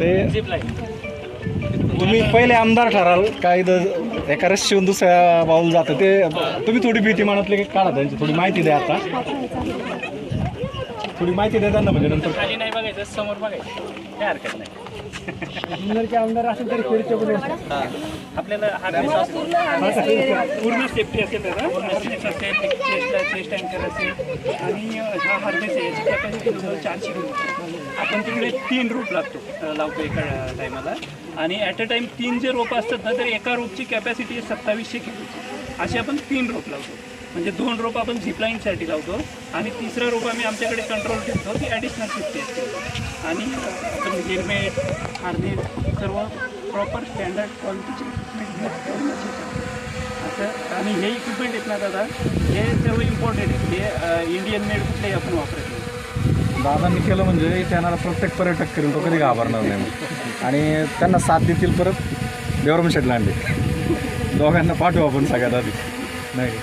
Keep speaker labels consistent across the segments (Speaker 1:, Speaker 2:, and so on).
Speaker 1: ते तुम्ही पहिले आमदार ठराल काय द एका रस्त्यावरून दुसऱ्या बाऊल जातं. ते तुम्ही थोडी भीती मनातली की काढा त्यांची थोडी माहिती द्या आता. थोडी माहिती द्या त्यांना म्हणजे नंतर.
Speaker 2: खाली नाही बघायचं समोर बघायचं. काय हरकत नाही.
Speaker 1: आमदार असेल तरी
Speaker 2: आपल्याला हार्नेस पूर्ण सेफ्टी असेल त्याचा चेस्ट चेस्ट अँकर असेल. आणि हा हार्नेस आहे याची कॅपॅसिटी जवळ चारशे किलो आपण तिकडे तीन रोप लागतो लावतो एका टायमाला आणि ॲट अ टाइम तीन जे रोपं असतात ना तर एका रोपची कॅपॅसिटी सत्तावीसशे किलोची असे आपण तीन रोप लावतो. म्हणजे दोन रोप आपण झिपलाईनसाठी लावतो आणि तिसरा रोप आम्ही आमच्याकडे कंट्रोल ठेवतो ती ॲडिशनल सेफ्टी असते आणि आपण हेल्मेट हार्नेस सर्व प्रॉपर स्टँडर्ड क्वालिटीचे इक्विपमेंट असं आणि हे इक्विपमेंट आहेत ना दादा हे सर्व इम्पॉर्टंट आहे हे इंडियन मेड कुठलेही आपण वापरत नाही.
Speaker 1: दादांनी केलं म्हणजे इथे येणारा प्रत्येक पर्यटक करेल तो कधी घाबरणार नाही. आणि त्यांना साथ देतील परत. देवरम शेडला आणले. दोघांना पाठवू आपण सगळ्यात आधी. नाही.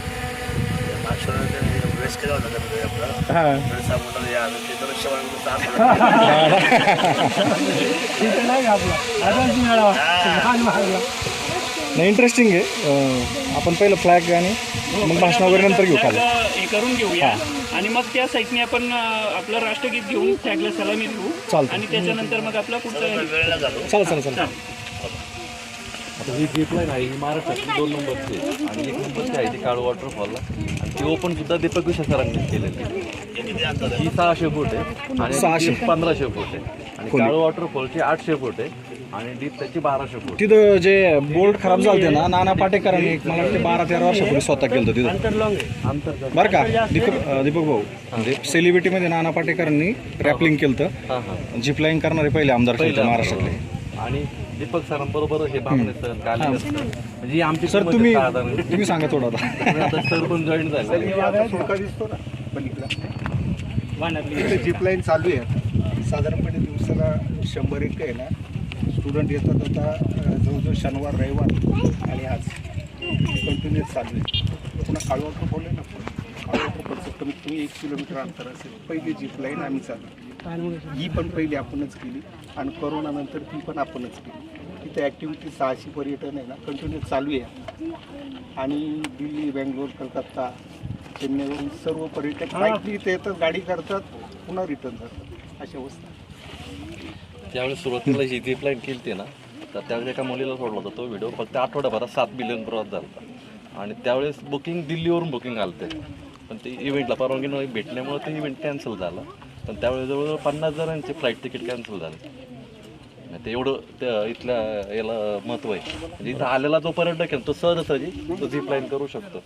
Speaker 1: नाही इंटरेस्टिंग आहे. आपण पहिलं फ्लॅग आणि मग भाषण वगैरे नंतर घेऊ खाली.
Speaker 2: फ्लॅग हे करून घेऊया. आणि मग त्या साईडने आपण आपलं राष्ट्रगीत घेऊन फ्लॅगला सलामी देऊ.
Speaker 1: चालतं.
Speaker 2: आणि त्याच्यानंतर मग आपला पुढचा
Speaker 1: चला चला चला.
Speaker 3: आता ही झिप लाईन आहे ही महाराष्ट्रातली दोन नंबरची आहे आणि एक नंबरची आहे ती काळू वॉटरफॉलला आणि ती ओपन सुद्धा दीपक विषय सरांनी केलेली आहे. ही सहाशे फूट आहे आणि पंधराशे फूट आहे. आणि. काळू वॉटरफॉलची आठशे फूट आहे आणि डीप त्याची बाराशे फूट
Speaker 1: तिथं जे बोल्ट खराब झालते ना नाना पाटेकरांनी एक मला वाटतं बारा तेरा वर्षापूर्वी स्वतः केलं होतं तिथं. बरं का दीपक दीपक भाऊ म्हणजे सेलिब्रिटीमध्ये नाना पाटेकरांनी रॅपलिंग केलं होतं. जिपलाईन करणारे पहिले आमदार. महाराष्ट्रातले.
Speaker 3: आणि दीपक सरांबरोबर हे बामणे सर काले सर म्हणजे ही आमची
Speaker 1: सर तुम्ही. तुम्ही सांगा थोडं आता.
Speaker 3: सर पण जॉईन झाले.
Speaker 4: दिसतो ना. जीप लाईन चालू आहे साधारणपणे दिवसाला शंभर एक आहे ना. स्टुडंट येतात आता जवळजवळ शनिवार रविवार आणि आज. कंटिन्युअस चालू आहे. पुन्हा काळवॉटर बोलले ना काळवॉटरचं कमीत कमी एक किलोमीटर अंतर असेल. पहिली जीप लाईन आम्ही चालू ही पण पहिली आपणच केली आणि कोरोनानंतर ती पण आपणच केली. तिथे ॲक्टिव्हिटी सहाशे पर्यटन आहे ना कंटिन्युअस चालू आहे. आणि दिल्ली बेंगलोर कलकत्ता चेन्नईवरून सर्व पर्यटक बाईकनी इथे येतात गाडी करतात पुन्हा रिटर्न जातात अशा अवस्था
Speaker 3: त्यावेळेस सुरुवातीला ही झिप लाईन केली ना तर त्यावेळेस एका मुलीला सोडला होता तो व्हिडिओ फक्त आठवड्याभरात सात बिलियन प्रवास झाला होता. आणि त्यावेळेस बुकिंग दिल्लीवरून बुकिंग आलं ते पण ते इव्हेंटला परवानगी न भेटल्यामुळे ते इव्हेंट कॅन्सल झालं. पण त्यावेळेस जवळजवळ पन्नास जणांचे फ्लाईट तिकीट कॅन्सल झाले. आणि ते एवढं त्या इथल्या याला महत्त्व आहे. म्हणजे इथं आलेला जो पर्यटक आहे तो सहजासहजी तो झिप लाईन करू शकतो.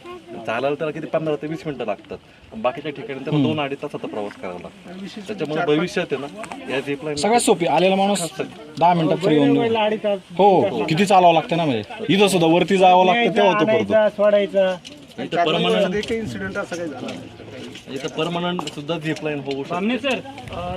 Speaker 3: चालायला त्याला किती पंधरा ते वीस मिनिटं लागतात. पण बाकीच्या ठिकाणी त्याला दोन अडीच तासाचा प्रवास करावा लागतो. त्याच्यामुळे भविष्यात आहे ना या झिप लाईन
Speaker 1: सगळ्यात सोपी आलेला माणूस दहा मिनिटात फ्री होऊन. हो किती चालावं लागतं ना म्हणजे? इथं सुद्धा वरती जावं लागतं तेव्हा तो
Speaker 3: परमनंट
Speaker 4: एक इन्सिडेंट असं काही झाला.
Speaker 3: इथं परमनंट सुद्धा झिप लाईन होऊ
Speaker 2: सामने सर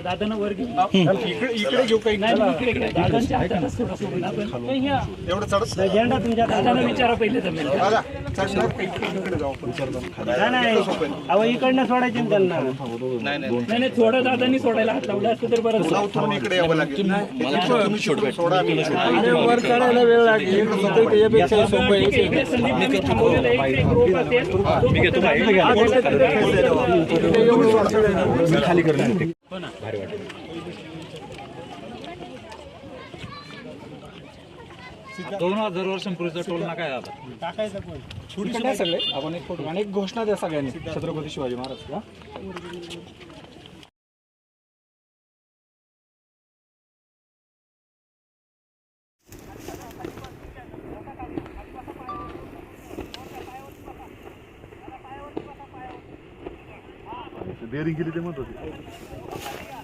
Speaker 2: दादांना वर घेऊ इकडे इकडे घेऊ काही. नाही इकडे घ्या. दादांच्या हातातच थोडं सोडून आपण नाही, घ्या.
Speaker 4: एवढं चढत
Speaker 2: झेंडा तुमच्या दादांना विचारा पहिले जमेल का?
Speaker 4: दादा चढणार का इकडे इकडे जाऊ आपण.
Speaker 5: अहो इकडनं सोडायचे ना त्यांना.
Speaker 2: नाही नाही. थोडं दादांनी सोडायला हात लावला असतं तर बरं झालं.
Speaker 4: उतरून इकडे यावं लागेल. तुम्ही तिकडून सोडा मी
Speaker 5: वर चढायला वेळ लागेल. यापेक्षा सोपं
Speaker 2: ठीक आहे, इकडे संदीपने थांबवलेलं आहे. इकडे एक रोप असेल. तो
Speaker 1: खाली करणार
Speaker 6: दोन हजार वर्षांपूर्वीचा टोल नाका आहे आता.
Speaker 1: टाकायचा सगळे. आपण एक फोटो आणि एक घोषणा द्या सगळ्यांनी. छत्रपती शिवाजी महाराज का
Speaker 3: डेअरिंग केली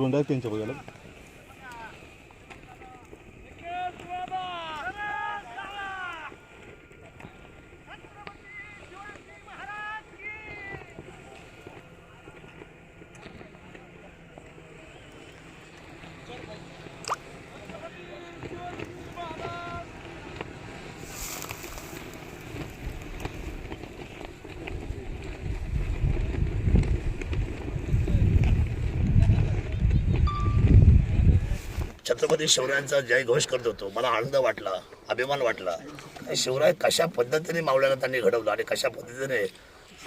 Speaker 3: ते म्हणत होते
Speaker 7: ड्रोन डायरेक्ट त्यांच्या बघायला
Speaker 8: छत्रपती शिवरायांचा जय घोष करत होतो. मला आनंद वाटला अभिमान वाटला. शिवराय कशा पद्धतीने मावळ्याला त्यांनी घडवलं आणि कशा पद्धतीने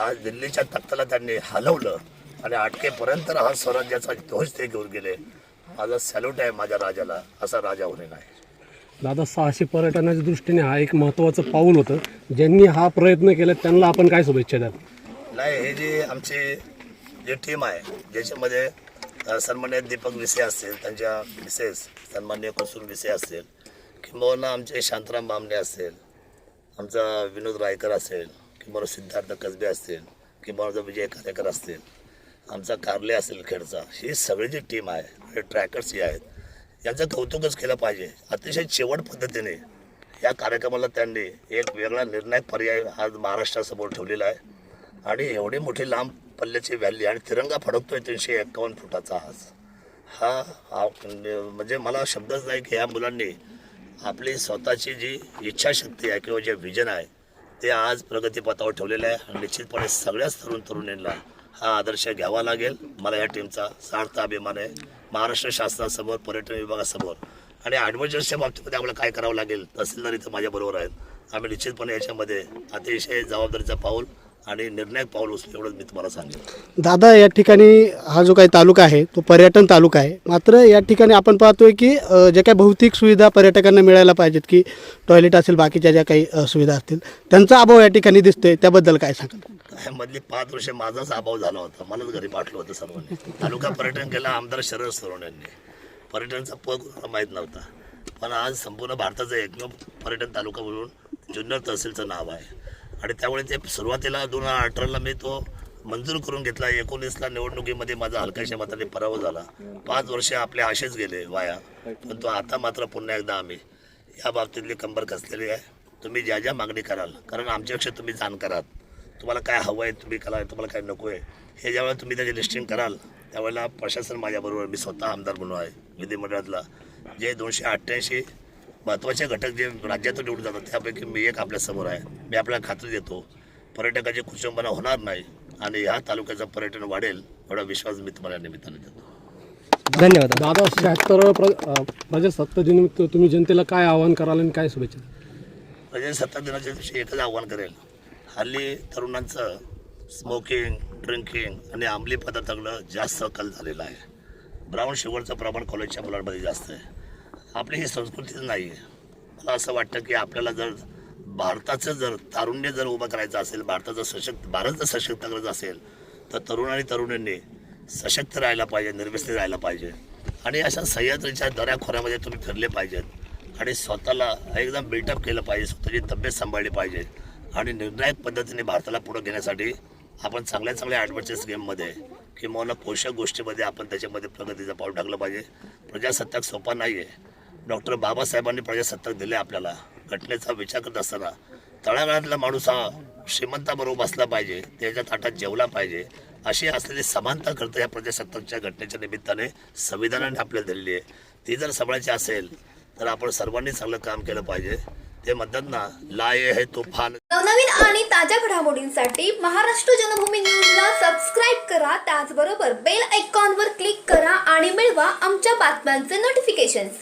Speaker 8: आज दिल्लीच्या तख्ताला त्यांनी हलवलं आणि अटकेपर्यंत हा स्वराज्याचा ध्वज ते घेऊन गेले. माझा सॅल्यूट आहे माझ्या राजाला असा राजा होणे नाही.
Speaker 5: दादा साहसी पर्यटनाच्या दृष्टीने हा एक महत्त्वाचं पाऊल होतं. ज्यांनी हा प्रयत्न केला त्यांना आपण काय शुभेच्छा द्याल?
Speaker 8: नाही हे जे आमची जी टीम आहे ज्याच्यामध्ये सन्मान्य दीपक विसे असतील त्यांच्या मिसेस सन्मान्य कुसुम विसे असतील किंबहुना आमचे शांताराम बामणे असेल आमचा विनोद रायकर असेल किंवा सिद्धार्थ कसबे असतील किंवा विजय कार्यकर असतील आमचा कारले असेल खेडचा ही सगळी जी टीम आहे हे ट्रॅकर्स जे आहेत यांचं कौतुकच केलं पाहिजे. अतिशय शेवट पद्धतीने या कार्यक्रमाला त्यांनी एक वेगळा निर्णायक पर्याय आज महाराष्ट्रासमोर ठेवलेला आहे. आणि एवढी मोठी लांब पल्ल्याची व्हॅली आणि तिरंगा फडकतोय तीनशे एक्कावन्न फुटाचा आज. हा हा म्हणजे मला शब्दच नाही की ह्या मुलांनी आपली स्वतःची जी इच्छाशक्ती आहे किंवा जे विजन आहे ते आज प्रगतीपथावर ठेवलेलं आहे. आणि निश्चितपणे सगळ्याच तरुण तरुणींना हा आदर्श घ्यावा लागेल. मला या टीमचा सार्थ अभिमान आहे. महाराष्ट्र शासनासमोर पर्यटन विभागासमोर आणि ॲडव्हेंचर्सच्या बाबतीमध्ये आम्हाला काय करावं लागेल? तहसीलदार इथं माझ्याबरोबर आहेत. आम्ही निश्चितपणे याच्यामध्ये अतिशय जबाबदारीचं पाऊल आणि निर्णायक पाऊल उचलू एवढंच मी तुम्हाला सांगेन.
Speaker 9: दादा या ठिकाणी हा जो काही तालुका आहे तो पर्यटन तालुका आहे. मात्र या ठिकाणी आपण पाहतोय की ज्या काही भौतिक सुविधा पर्यटकांना मिळायला पाहिजेत की टॉयलेट असेल बाकीच्या ज्या काही सुविधा असतील त्यांचा अभाव या ठिकाणी दिसतोय. त्याबद्दल काय सांगाल?
Speaker 8: काय मधली पाच वर्ष माझाच अभाव झाला होता. मलाच घरी पाठलं होतं सर्वांनी. तालुका पर्यटन केला आमदार शरद सोनवणे यांनी. पर्यटनचा पग कोणाला माहीत नव्हता. पण आज संपूर्ण भारताचा एकमेव पर्यटन तालुका म्हणून जुन्नर तहसीलचं नाव आहे. आणि त्यामुळे ते सुरुवातीला दोन हजार अठराला मी तो मंजूर करून घेतला. एकोणीसला निवडणुकीमध्ये माझा हलक्याशा मताने पराभव झाला. पाच वर्ष आपले असेच गेले वाया. पण तो आता मात्र पुन्हा एकदा आम्ही या बाबतीतली कंबर कसलेली आहे. तुम्ही ज्या ज्या मागणी कराल कारण आमच्यापेक्षा तुम्ही जाणकार आहात तुम्हाला काय हवं आहे तुम्ही करा तुम्हाला काय नको आहे हे ज्यावेळेला तुम्ही त्याचे लिस्टिंग कराल त्यावेळेला प्रशासन माझ्याबरोबर मी स्वतः आमदार म्हणून आहे विधिमंडळातला. जे दोनशे अठ्ठ्याऐंशी महत्त्वाचे घटक जे राज्यातून निवडून जातात त्यापैकी मी एक आपल्यासमोर आहे. मी आपल्याला खात्री देतो पर्यटकाची कुचंबना होणार नाही आणि ह्या तालुक्याचं पर्यटन वाढेल एवढा विश्वास मी तुम्हाला या निमित्ताने देतो.
Speaker 5: धन्यवाद. दादा शहात्तर प्रजासत्ताक दिनानिमित्त तुम्ही जनतेला काय आवाहन कराल आणि काय शुभेच्छा
Speaker 8: प्रजासत्ताक दिनाच्या दिवशी एकच आव्हान करेल. हल्ली तरुणांचं स्मोकिंग ड्रिंकिंग आणि अंमली पदार्थाकडं जास्त कल झालेला आहे. ब्राऊन शुगरचं प्रमाण कॉलेजच्या मुलांमध्ये जास्त आहे. आपली ही संस्कृतीच नाही. आहे मला असं वाटतं की आपल्याला जर भारताचं जर तारुण्य जर उभं करायचं असेल भारताचं सशक्त भारत जर सशक्त करायचं असेल तर तरुण आणि तरुणींनी सशक्त राहायला पाहिजे निर्व्यसनी राहायला पाहिजे. आणि अशा सह्याद्रीच्या दऱ्याखोऱ्यामध्ये तुम्ही फिरले पाहिजेत. आणि स्वतःला एकदम बिल्टअप केलं पाहिजे स्वतःची तब्येत सांभाळली पाहिजे. आणि निर्णायक पद्धतीने भारताला पुढे घेण्यासाठी आपण चांगल्या चांगल्या ॲडव्हेंचर्स गेममध्ये किंवा पोषक गोष्टीमध्ये आपण त्याच्यामध्ये प्रगतीचं पाऊल टाकलं पाहिजे. प्रजासत्ताक सोपा नाही आहे डॉक्टर बाबासाहेबांनी प्रजासत्ताक दिले आपल्याला. घटनेचा विचार करत असताना तळागाळातला माणूस हा श्रीमंताबरोबर बसला पाहिजे त्याच्या ताटात जेवला पाहिजे अशी असलेली समानता करतं या प्रजासत्ताकच्या घटनेच्या निमित्ताने संविधानाने आपल्याला दिलेली आहे. ती जर सांभाळायची असेल तर आपण सर्वांनी चांगलं काम केलं पाहिजे. ते म्हणतात ना लाय हे तुफान.
Speaker 10: नवनवीन आणि ताज्या घडामोडींसाठी महाराष्ट्र जनभूमी न्यूजला सबस्क्राईब करा. त्याचबरोबर बेल आयकॉनवर क्लिक करा आणि मिळवा आमच्या बातम्यांचे नोटिफिकेशन्स